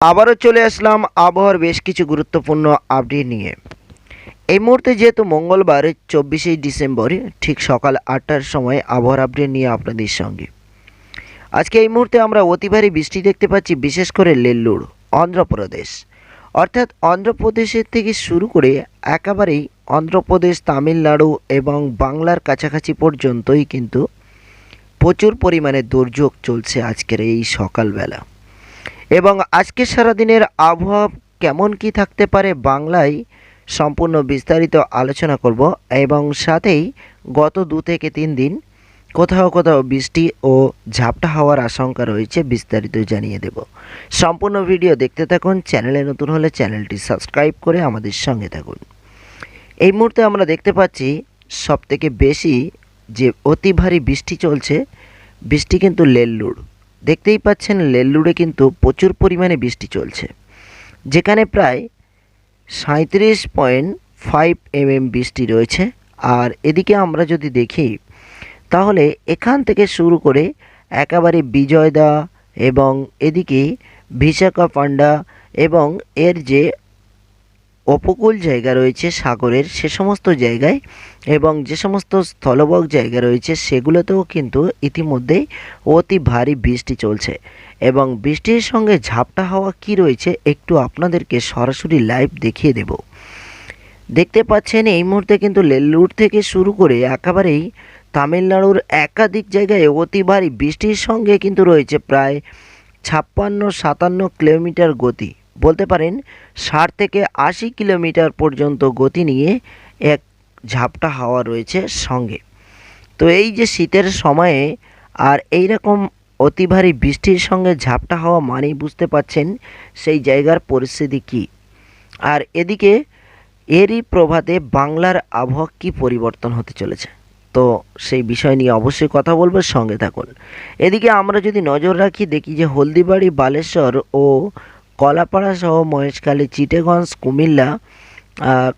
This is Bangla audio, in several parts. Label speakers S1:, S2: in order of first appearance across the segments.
S1: আবারও চলে আসলাম আবহাওয়ার বেশ কিছু গুরুত্বপূর্ণ আপডেট নিয়ে। এই মুহূর্তে যেহেতু মঙ্গলবার, চব্বিশে ডিসেম্বর, ঠিক সকাল আটটার সময় আবহাওয়ার আপডেট নিয়ে আপনাদের সঙ্গে। আজকে এই মুহূর্তে আমরা অতি ভারী বৃষ্টি দেখতে পাচ্ছি, বিশেষ করে নেল্লুর অন্ধ্রপ্রদেশ। অর্থাৎ অন্ধ্রপ্রদেশের থেকে শুরু করে একেবারেই অন্ধ্রপ্রদেশ, তামিলনাড়ু এবং বাংলার কাছাকাছি পর্যন্তই কিন্তু প্রচুর পরিমাণে দুর্যোগ চলছে আজকের এই সকালবেলা। এবং আজকে সারাদিনের আবহাওয়া কেমন কি থাকতে পারে বাংলায় সম্পূর্ণ বিস্তারিত আলোচনা করব এবং সাথেই গত দু থেকে তিন দিন কোথাও কোথাও বৃষ্টি ও ঝাপটা হওয়ার আশঙ্কা রয়েছে বিস্তারিত জানিয়ে দেব। সম্পূর্ণ ভিডিও দেখতে থাকুন, চ্যানেলে নতুন হলে চ্যানেলটি সাবস্ক্রাইব করে আমাদের সঙ্গে থাকুন। এই মুহূর্তে আমরা দেখতে পাচ্ছি সবথেকে বেশি যে অতি ভারী বৃষ্টি চলছে, বৃষ্টি কিন্তু লেল্লুর। দেখতেই পাচ্ছেন লেল্লুড়ে কিন্তু প্রচুর পরিমাণে বৃষ্টি চলছে। যেখানে প্রায় সাঁত্রিশ পয়েন্ট ফাইভ এমএম বৃষ্টি রয়েছে। আর এদিকে আমরা যদি দেখি, তাহলে এখান থেকে শুরু করে একেবারে বিজয়দা এবং এদিকে ভিশাখাপান্ডা এবং এর যে উপকূল জায়গা রয়েছে সাগরের, সে সমস্ত জায়গায় এবং যে সমস্ত স্থলবগ জায়গা রয়েছে সেগুলোতেও কিন্তু ইতিমধ্যেই অতি ভারী বৃষ্টি চলছে। এবং বৃষ্টির সঙ্গে ঝাপটা হওয়া কি রয়েছে একটু আপনাদেরকে সরাসরি লাইভ দেখিয়ে দেব। দেখতে পাচ্ছেন এই মুহূর্তে কিন্তু নেল্লুর থেকে শুরু করে একেবারেই তামিলনাড়ুর একাধিক জায়গায় অতি ভারী বৃষ্টির সঙ্গে কিন্তু রয়েছে প্রায় ছাপ্পান্ন সাতান্ন কিলোমিটার গতি। বলতে পারেন, ষাট থেকে আশি কিলোমিটার পর্যন্ত গতি নিয়ে এক ঝাপটা হাওয়া রয়েছে সঙ্গে। তো এই যে শীতের সময়ে আর এই রকম অতি ভারী বৃষ্টির সঙ্গে ঝাপটা হওয়া মানেই বুঝতে পাচ্ছেন সেই জায়গার পরিস্থিতি কী। আর এদিকে এরই প্রভাতে বাংলার আবহাওয়া কী পরিবর্তন হতে চলেছে। তো সেই বিষয় নিয়ে অবশ্যই কথা বলব সঙ্গে থাকুন। এদিকে আমরা যদি নজর রাখি, দেখি যে হলদিবাড়ি, বালেশ্বর ও কলাপাড়া সহ মহেশখালী, চিটেগঞ্জ, কুমিল্লা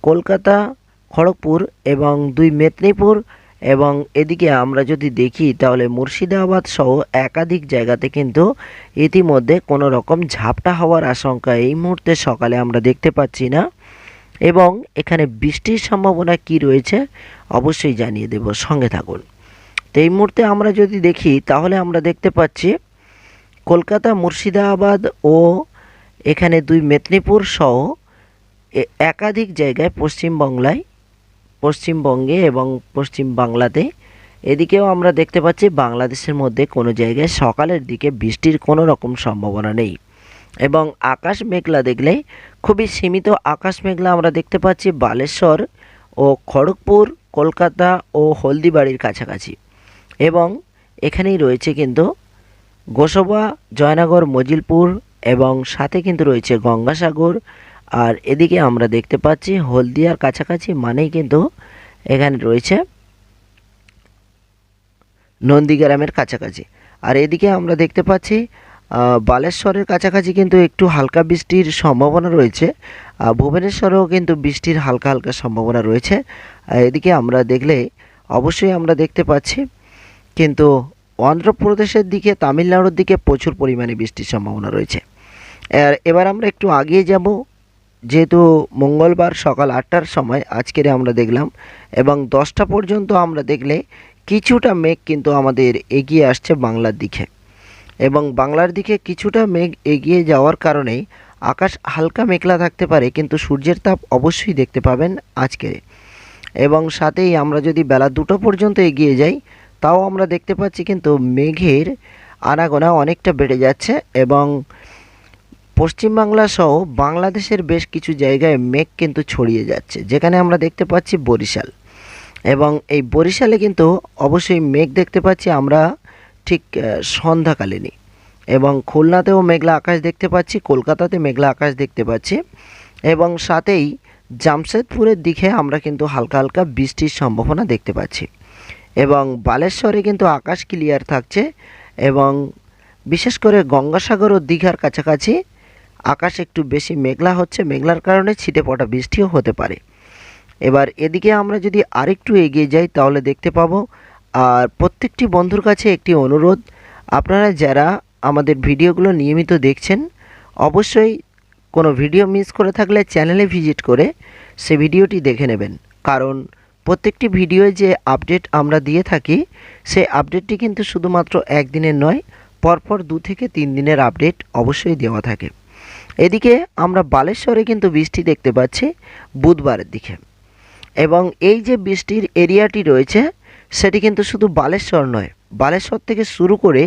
S1: কলকাতা, খড়গপুর এবং দুই মেদিনীপুর এবং এদিকে আমরা যদি দেখি তাহলে মুর্শিদাবাদ সহ একাধিক জায়গাতে কিন্তু ইতিমধ্যে কোনো রকম ঝাপটা হওয়ার আশঙ্কা এই মুহূর্তে সকালে আমরা দেখতে পাচ্ছি না। এবং এখানে বৃষ্টির সম্ভাবনা কি রয়েছে অবশ্যই জানিয়ে দেব, সঙ্গে থাকুন। তো এই মুহূর্তে আমরা যদি দেখি তাহলে আমরা দেখতে পাচ্ছি কলকাতা, মুর্শিদাবাদ ও এখানে দুই মেদিনীপুর সহ একাধিক জায়গায় পশ্চিমবাংলায় পশ্চিমবঙ্গে এবং পশ্চিম বাংলাতে। এদিকেও আমরা দেখতে পাচ্ছি বাংলাদেশের মধ্যে কোনো জায়গায় সকালের দিকে বৃষ্টির কোনো রকম সম্ভাবনা নেই। এবং আকাশ মেঘলা দেখলে খুবই সীমিত আকাশ মেঘলা আমরা দেখতে পাচ্ছি বালেশ্বর ও খড়গপুর, কলকাতা ও হলদিবাড়ির কাছাকাছি। এবং এখানেই রয়েছে কিন্তু গোসবা, জয়নগর, মজিলপুর এবং সাথে কিন্তু রয়েছে গঙ্গাসাগর। আর এদিকে আমরা দেখতে পাচ্ছি হলদিয়ার কাছাকাছি মানেই কিন্তু এখানে রয়েছে নন্দীগ্রামের কাছাকাছি। আর এদিকে আমরা দেখতে পাচ্ছি বালেশ্বরের কাছাকাছি কিন্তু একটু হালকা বৃষ্টির সম্ভাবনা রয়েছে। ভুবনেশ্বরেও কিন্তু বৃষ্টির হালকা হালকা সম্ভাবনা রয়েছে। এদিকে আমরা দেখলে অবশ্যই আমরা দেখতে পাচ্ছি, কিন্তু অন্ধ্রপ্রদেশের দিকে, তামিলনাড়ুর দিকে প্রচুর পরিমাণে বৃষ্টির সম্ভাবনা রয়েছে। আর এবার আমরা একটু আগিয়ে যাব। যেহেতু মঙ্গলবার সকাল আটটার সময় আজকের আমরা দেখলাম এবং দশটা পর্যন্ত আমরা দেখলে কিছুটা মেঘ কিন্তু আমাদের এগিয়ে আসছে বাংলার দিকে। এবং বাংলার দিকে কিছুটা মেঘ এগিয়ে যাওয়ার কারণে আকাশ হালকা মেঘলা থাকতে পারে, কিন্তু সূর্যের তাপ অবশ্যই দেখতে পাবেন আজকে। এবং সাথেই আমরা যদি বেলা দুটো পর্যন্ত এগিয়ে যাই, তাও আমরা দেখতে পাচ্ছি কিন্তু মেঘের আনাগোনা অনেকটা বেড়ে যাচ্ছে এবং পশ্চিমবাংলা সহ বাংলাদেশের বেশ কিছু জায়গায় মেঘ কিন্তু ছড়িয়ে যাচ্ছে, যেখানে আমরা দেখতে পাচ্ছি বরিশাল। এবং এই বরিশালে কিন্তু অবশ্যই মেঘ দেখতে পাচ্ছি আমরা ঠিক সন্ধ্যাকালীনই। এবং খুলনাতেও মেঘলা আকাশ দেখতে পাচ্ছি, কলকাতাতে মেঘলা আকাশ দেখতে পাচ্ছি। এবং সাথেই জামশেদপুরের দিকে আমরা কিন্তু হালকা হালকা বৃষ্টির সম্ভাবনা দেখতে পাচ্ছি। এবং বালেশ্বরে কিন্তু আকাশ ক্লিয়ার থাকছে এবং বিশেষ করে গঙ্গাসাগর ও দীঘার কাছাকাছি আকাশ একটু বেশি মেঘলা হচ্ছে, মেঘলার কারণে ছিটে পড়া বৃষ্টিও হতে পারে। এবার এদিকে আমরা যদি আরেকটু এগিয়ে যাই, তাহলে দেখতে পাবো, আর প্রত্যেকটি বন্ধুর কাছে একটি অনুরোধ, আপনারা যারা আমাদের ভিডিওগুলো নিয়মিত দেখছেন, অবশ্যই কোনো ভিডিও মিস করে থাকলে চ্যানেলে ভিজিট করে সে ভিডিওটি দেখে নেবেন। কারণ প্রত্যেকটি ভিডিওয়ে যে আপডেট আমরা দিয়ে থাকি, সেই আপডেটটি কিন্তু শুধুমাত্র একদিনের নয়, পরপর দু থেকে তিন দিনের আপডেট অবশ্যই দেওয়া থাকে। এদিকে আমরা বালেশ্বরে কিন্তু বৃষ্টি দেখতে পাচ্ছি বুধবারের দিকে। এবং এই যে বৃষ্টির এরিয়াটি রয়েছে, সেটি কিন্তু শুধু বালেশ্বর নয়, বালেশ্বর থেকে শুরু করে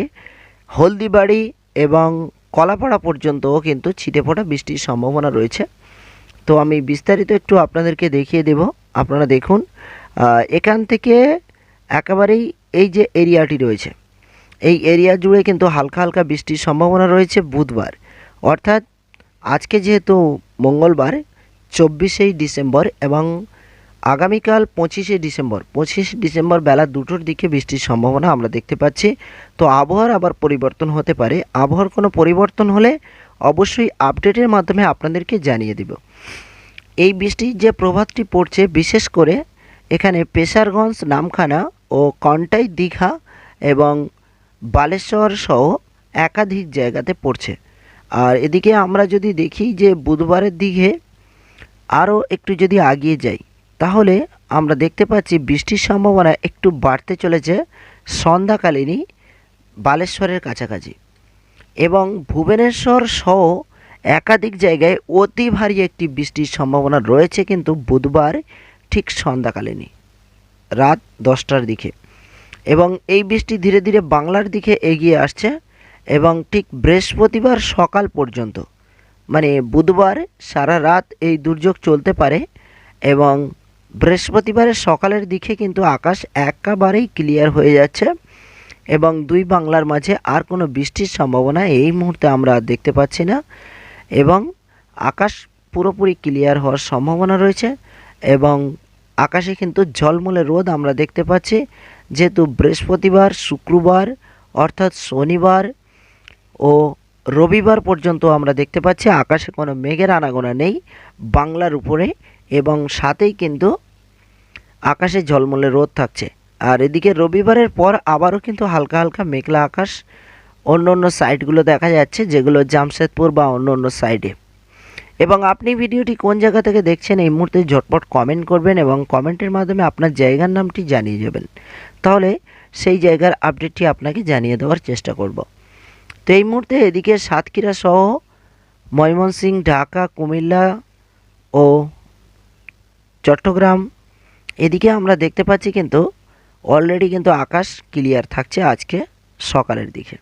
S1: হলদিবাড়ি এবং কলাপাড়া পর্যন্তও কিন্তু ছিটে ফোটা বৃষ্টির সম্ভাবনা রয়েছে। তো আমি বিস্তারিত একটু আপনাদেরকে দেখিয়ে দেব। আপনারা দেখুন এখান থেকে একেবারেই এই যে এরিয়াটি রয়েছে, এই এরিয়া জুড়ে কিন্তু হালকা হালকা বৃষ্টির সম্ভাবনা রয়েছে বুধবার। অর্থাৎ আজকে যেহেতু মঙ্গলবার, চব্বিশেই ডিসেম্বর এবং আগামীকাল পঁচিশে ডিসেম্বর পঁচিশে ডিসেম্বর বেলা দুটোর দিকে বৃষ্টির সম্ভাবনা আমরা দেখতে পাচ্ছি। তো আবহাওয়ার আবার পরিবর্তন হতে পারে। আবহাওয়ার কোনো পরিবর্তন হলে অবশ্যই আপডেটের মাধ্যমে আপনাদেরকে জানিয়ে দেব। এই বৃষ্টির যে প্রভাবটি পড়ছে, বিশেষ করে এখানে পেশারগঞ্জ, নামখানা ও কন্টাই, দীঘা এবং বালেশ্বর সহ একাধিক জায়গাতে পড়ছে। আর এদিকে আমরা যদি দেখি যে বুধবারের দিকে আরও একটু যদি আগিয়ে যাই, তাহলে আমরা দেখতে পাচ্ছি বৃষ্টির সম্ভাবনা একটু বাড়তে চলেছে সন্ধ্যাকালীনই বালেশ্বরের কাছাকাছি। এবং ভুবনেশ্বর সহ একাধিক জায়গায় অতি ভারী একটি বৃষ্টির সম্ভাবনা রয়েছে কিন্তু বুধবার ঠিক সন্ধ্যাকালীনই, রাত দশটার দিকে। এবং এই বৃষ্টি ধীরে ধীরে বাংলার দিকে এগিয়ে আসছে। এবং ঠিক বৃহস্পতিবার সকাল পর্যন্ত মানে বুধবার সারা রাত এই দুর্যোগ চলতে পারে এবং বৃহস্পতিবারের সকালের দিকে কিন্তু আকাশ একেবারেই ক্লিয়ার হয়ে যাচ্ছে এবং দুই বাংলার মাঝে আর কোনো বৃষ্টির সম্ভাবনা এই মুহূর্তে আমরা দেখতে পাচ্ছি না এবং আকাশ পুরোপুরি ক্লিয়ার হওয়ার সম্ভাবনা রয়েছে এবং আকাশে কিন্তু ঝলমলে রোদ আমরা দেখতে পাচ্ছি। যেহেতু বৃহস্পতিবার, শুক্রবার অর্থাৎ শনিবার ও রবিবার পর্যন্ত আমরা দেখতে পাচ্ছি আকাশে কোনো মেঘের আনাগোনা নেই, বাংলার উপরে এবং সাথেই কিন্তু আকাশে ঝলমলে রোদ থাকছে। আর এদিকে রবিবারের পর আবারও কিন্তু হালকা হালকা মেঘলা আকাশ অন্য অন্য সাইডগুলো দেখা যাচ্ছে, যেগুলো জামশেদপুর বা অন্য অন্য সাইডে। এবং আপনি ভিডিওটি কোন জায়গা থেকে দেখছেন এই মুহূর্তে ঝটপট কমেন্ট করবেন এবং কমেন্টের মাধ্যমে আপনার জায়গার নামটি জানিয়ে যাবেন। তাহলে সেই জায়গার আপডেটটি আপনাকে জানিয়ে দেওয়ার চেষ্টা করব। তো এই মুহূর্তে এদিকে সাতক্ষীরা সহ ময়মনসিংহ, ঢাকা, কুমিল্লা ও চট্টগ্রাম। এদিকে আমরা দেখতে পাচ্ছি কিন্তু অলরেডি কিন্তু আকাশ ক্লিয়ার থাকছে আজকে সকালের দিকে।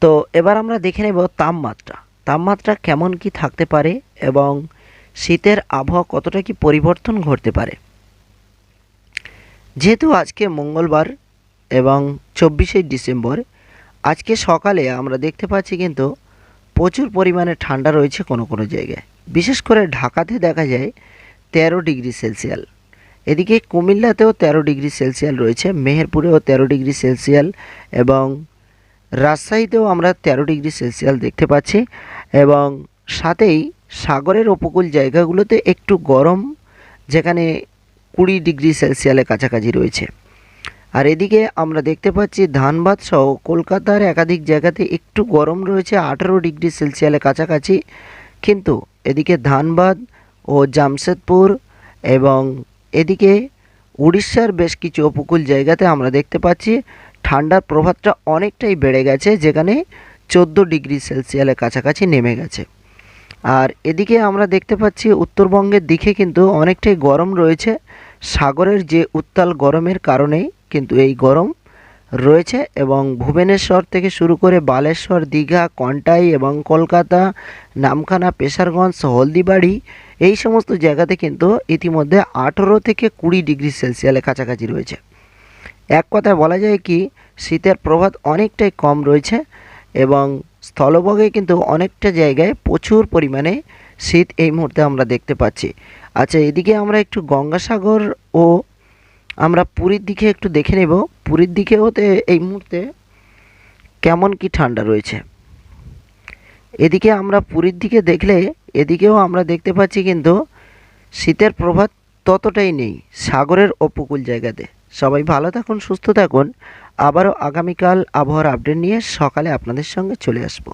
S1: তো এবার আমরা দেখে নেব তাপমাত্রা। তাপমাত্রা কেমন কি থাকতে পারে এবং শীতের আবহাওয়া কতটা কি পরিবর্তন ঘটতে পারে? যেহেতু আজকে মঙ্গলবার এবং চব্বিশে ডিসেম্বর আজকে সকালে আমরা দেখতে পাচ্ছি কিন্তু প্রচুর পরিমাণে ঠান্ডা রয়েছে কোনো কোনো জায়গায়। বিশেষ করে ঢাকাতে দেখা যায় তেরো ডিগ্রি সেলসিয়াল এদিকে কুমিল্লাতেও তেরো ডিগ্রি সেলসিয়াল রয়েছে, মেহেরপুরেও তেরো ডিগ্রি সেলসিয়াল এবং রাজশাহীতেও আমরা তেরো ডিগ্রি সেলসিয়াল দেখতে পাচ্ছি এবং সাথেই সাগরের উপকূল জায়গাগুলোতে একটু গরম, যেখানে কুড়ি ডিগ্রি সেলসিয়ালের কাছাকাছি রয়েছে। আর এদিকে আমরা দেখতে পাচ্ছি ধানবাদ সহ কলকাতার একাধিক জায়গাতে একটু গরম রয়েছে, আঠারো ডিগ্রি সেলসিয়ালের কাছাকাছি। কিন্তু এদিকে ধানবাদ ও জামশেদপুর এবং এদিকে উড়িষ্যার বেশ কিছু উপকূল জায়গাতে আমরা দেখতে পাচ্ছি ঠান্ডার প্রভাবটা অনেকটাই বেড়ে গেছে, যেখানে চোদ্দ ডিগ্রি সেলসিয়ালের কাছাকাছি নেমে গেছে। আর এদিকে আমরা দেখতে পাচ্ছি উত্তরবঙ্গের দিকে কিন্তু অনেকটাই গরম রয়েছে। সাগরের যে উত্তাল গরমের কারণেই কিন্তু এই গরম রয়েছে এবং ভুবনেশ্বর থেকে শুরু করে বালেশ্বর, দীঘা, কন্টাই এবং কলকাতা, নামখানা, পেশারগঞ্জ, হলদিবাড়ি এই সমস্ত জায়গাতে কিন্তু ইতিমধ্যে আঠেরো থেকে কুড়ি ডিগ্রি সেলসিয়ালের কাছাকাছি রয়েছে। এক কথায় বলা যায় কি, শীতের প্রভাব অনেকটাই কম রয়েছে এবং স্থলভাগে কিন্তু অনেকটা জায়গায় প্রচুর পরিমাণে শীত এই মুহূর্তে আমরা দেখতে পাচ্ছি। আচ্ছা এদিকে আমরা একটু গঙ্গাসাগর ও আমরা পুরীর দিকে একটু দেখে নেব। পুরীর দিকে হতে এই মুহূর্তে কেমন কি ঠান্ডা রয়েছে। এদিকে আমরা পুরীর দিকে দেখলে, এদিকেও আমরা দেখতে পাচ্ছি কিন্তু শীতের প্রভাব ততটাই নেই সাগরের উপকূল জায়গাতে। সবাই ভালো থাকুন, সুস্থ থাকুন। আবারও আগামীকাল আবহাওয়ার আপডেট নিয়ে সকালে আপনাদের সঙ্গে চলে আসব।